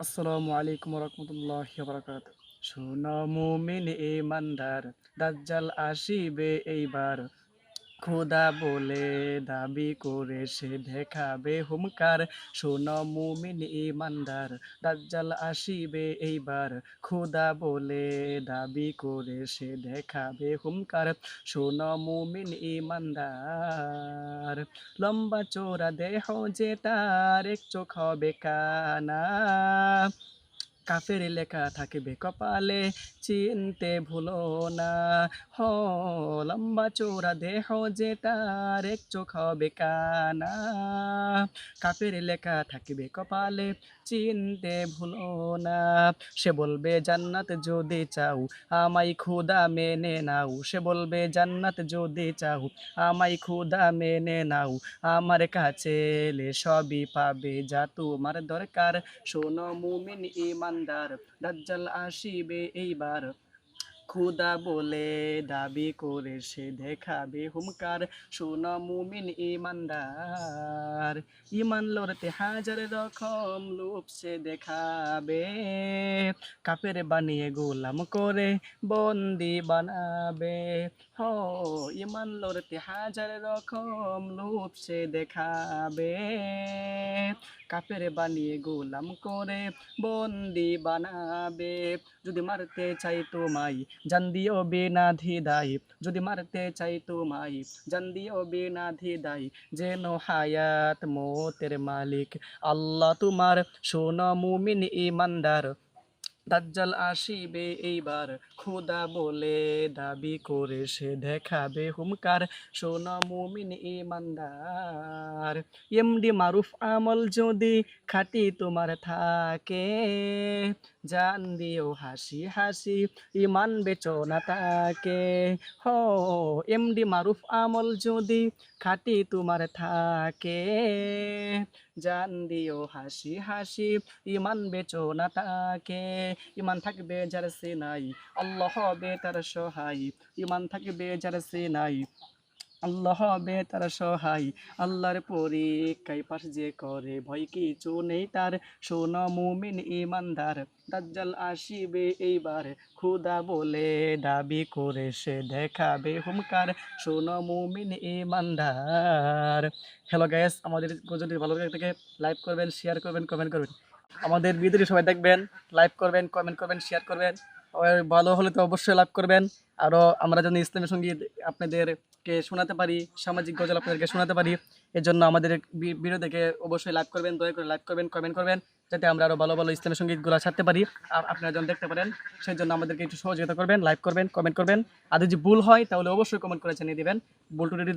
আসসালামু আলাইকুম রহমতুল্লাহ বারাকাত শোনো মুমিন ইমানদার দাজ্জাল আসিবে এইবার। খোদা বলে দাবি করে সে দেখাবে হুমকার শোনো মুমিন ইমানদার দাজ্জাল আসিবে এইবার। খোদা বলে দাবি করে সে দেখাবে হুমকার শোনো মুমিন ইমানদার লম্বা চোরা দেহ যে তার, এক চোখ হবে কানা। কাফের লেখা থাকবে কপালে, চিনতে ভুলো না। হ, লম্বা চোরা দেহ যে তার এক চোখ হবে কানা। কাফের লেখা থাকবে কপালে। চিনতে ভুলো না, সে বলবে, জান্নাত যদি চাও আমাই খুদা মেনে নাও। সে বলবে, জান্নাত যদি চাও আমাই খুদা মেনে নাও। আমার কাছে এলে সবই পাবে যা তোমার দরকার। শোনো মুমিন, ইমানদার, দাজ্জাল আসিবে এইবার। খুদা বলে দাবি করে সে দেখাবে হুমকার শোনো মুমিন ইমানদার ইমান লড়তে হাজার রকম লোভ সে দেখাবে। কাপের বানিয়ে গোলাম করে বন্দি বানাবে। হ ইমান লড়তে হাজার রকম লোভ সে দেখাবে। কাপের বানিয়ে গোলাম করে বন্দি বানাবে। যদি মারতে চাই তোমায় জান দিও বিনা ধিদাই যদি মারতে চাই তোমায় জান দিও বিনা ধিদাই যেন হায়াত মোতের মালিক আল্লাহ তোমার শোনো মুমিন ইমানদার দাজ্জাল আসিবে এইবার। খোদা বলে দাবি করে সে দেখাবে হুমকার শোনো মুমিন ইমানদার এমডি মারুফ আমল যদি খাটি তোমার থাকে, জান দিও হাসি হাসি ইমান বেচো না তাকে। হো, এমডি মারুফ আমল যদি খাটি তোমার থাকে জান দিও হাসি হাসি, ইমান বেচো না তাকে, ইমান থাকবে যার সে নাই আল্লাহ হবে তার সহায়, ইমান থাকবে যার সে নাই আল্লাহ হবে তার সহায়, আল্লাহর পরীক্ষায় পাশ যে করে, ভয় কিছু নেই তার। শোন মুমিন ইমানদার দাজ্জাল আসিবে এইবার। খুদা বলে দাবি করে সে দেখাবে হুমকার শোন মুমিন ইমানদার হ্যালো গ্যাস আমাদের যদি ভালো লাগে থাকে লাইক করবেন শেয়ার করবেন কমেন্ট করবেন। আমাদের ভিডিওটি সবাই দেখবেন লাইক করবেন কমেন্ট করবেন শেয়ার করবেন। ভালো হলে তো অবশ্যই লাভ করবেন। আরও আমরা যেন ইসলামী সংগীত আপনাদেরকে শোনাতে পারি, সামাজিক গজল আপনাদেরকে শোনাতে পারি এর জন্য আমাদের ভিডিও দেখে অবশ্যই লাইক করবেন, দয়া করে লাইক করবেন কমেন্ট করবেন, যাতে আমরা আরও ভালো ভালো ইসলামী সঙ্গীতগুলো ছাড়তে পারি। আর আপনারা যেন দেখতে পারেন সেই জন্য আমাদেরকে একটু সহযোগিতা করবেন লাইক করবেন কমেন্ট করবেন। আর যদি ভুল হয়, তাহলে অবশ্যই কমেন্ট করে জানিয়ে দেবেন। ভুল টুটি